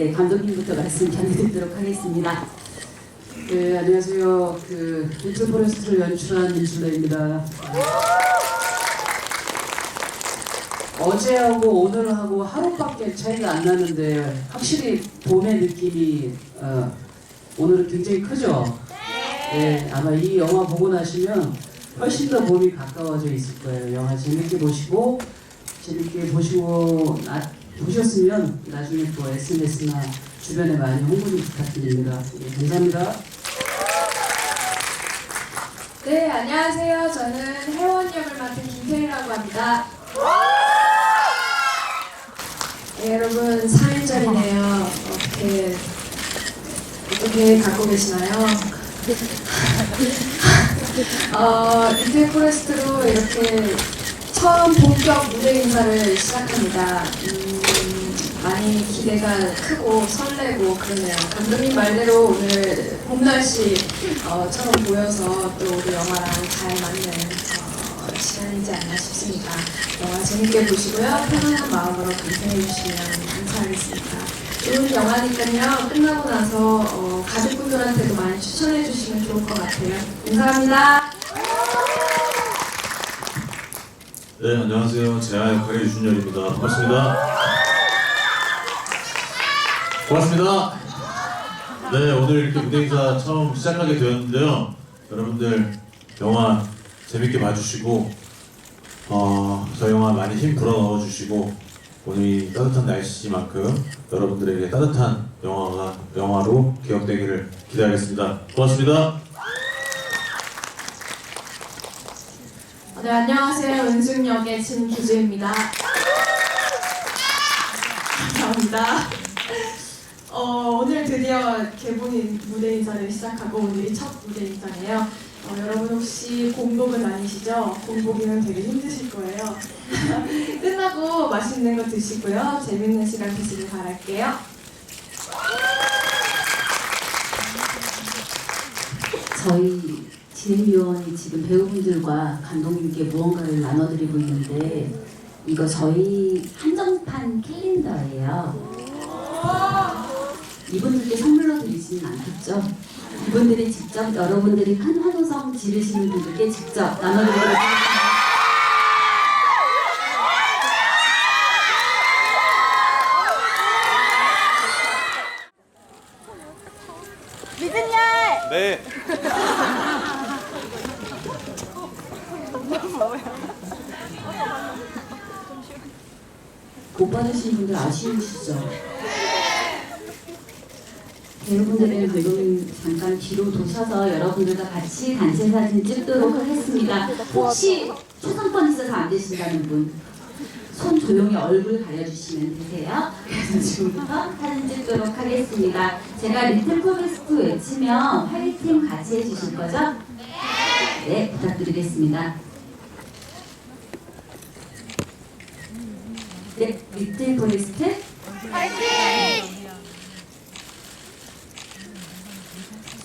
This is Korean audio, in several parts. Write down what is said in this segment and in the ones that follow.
네, 감독님부터 말씀 전해드리도록 하겠습니다. 네, 안녕하세요. 그 리틀 포레스트를 연출한 임순례입니다. 어제하고 오늘하고 하루밖에 차이가 안 나는데 확실히 봄의 느낌이 어, 오늘은 굉장히 크죠. 네, 아마 이 영화 보고 나시면 훨씬 더 봄이 가까워져 있을 거예요. 영화 재밌게 보시고 재밌게 보시고 나, 보셨으면 나중에 또 SNS나 주변에 많이 홍보 좀 부탁드립니다. 예, 감사합니다. 네, 안녕하세요. 저는 혜원 역을 맡은 김태희라고 합니다. 네, 여러분, 4일전이네요. 어떻게, 어떻게 갖고 계시나요? 어, 리틀 포레스트로 이렇게 처음 본격 무대 인사를 시작합니다. 음, 많이 기대가 크고 설레고 그러네요. 감독님 말대로 오늘 봄 날씨처럼 보여서 또 우리 영화랑 잘 맞는 어, 시간이지 않나 싶습니다. 영화 재밌게 보시고요. 편안한 마음으로 감상해 주시면 감사하겠습니다. 좋은 영화니까요. 끝나고 나서 어, 가족분들한테도 많이 추천해 주시면 좋을 것 같아요. 감사합니다. 네, 안녕하세요. 제아 역할의 유준열입니다. 반갑습니다. 고맙습니다. 네, 오늘 이렇게 무대 인사 처음 시작하게 되었는데요. 여러분들 영화 재밌게 봐주시고, 어, 저 영화 많이 힘 불어 넣어주시고, 오늘 이 따뜻한 날씨만큼 여러분들에게 따뜻한 영화가 영화로 기억되기를 기대하겠습니다. 고맙습니다. 네, 안녕하세요. 은숙 역의 진기주입니다. 감사합니다. 어, 오늘 드디어 개봉인 무대 인사를 시작하고 오늘이 첫 무대 인사네요. 어, 여러분 혹시 공복은 아니시죠? 공복이면 되게 힘드실 거예요. 끝나고 맛있는 거 드시고요. 재밌는 시간 되시길 바랄게요. 저희 진행위원이 지금 배우분들과 감독님께 무언가를 나눠드리고 있는데 이거 저희 한정판 캘린더예요. 이분들께 선물로 드리지는 않겠죠? 이분들이 직접 여러분들이 큰 환호성 지르시는 분들께 직접 나눠드리도록 하겠습니다. 네. 못 받으신 분들 아쉬우시죠? 여러분들은 감독님 잠깐 뒤로 도셔서 여러분들과 같이 단체 사진 찍도록 하겠습니다. 혹시 초상권 있어서 안 되신다는 분, 손 조용히 얼굴 가려주시면 되세요. 그래서 지금부터 사진 찍도록 하겠습니다. 제가 리틀 포레스트 외치면 화이팅 같이 해주실 거죠? 네, 부탁드리겠습니다. 네, 리틀 포레스트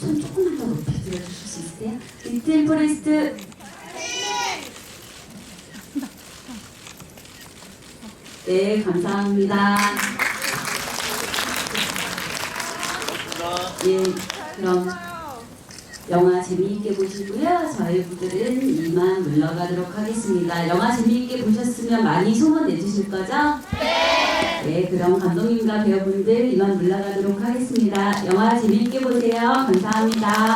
손 조금만 더 높이 들어주실 수 있으세요? 리틀 포레스트 네, 감사합니다. 예, 그럼 영화 재미있게 보시고요. 저희 분들은 이만 물러가도록 하겠습니다. 영화 재미있게 보셨으면 많이 소문 내주실 거죠? 네. 네, 그럼 감독님과 배우분들 이만 물러가도록 하겠습니다. 영화 재미있게 보세요. 감사합니다.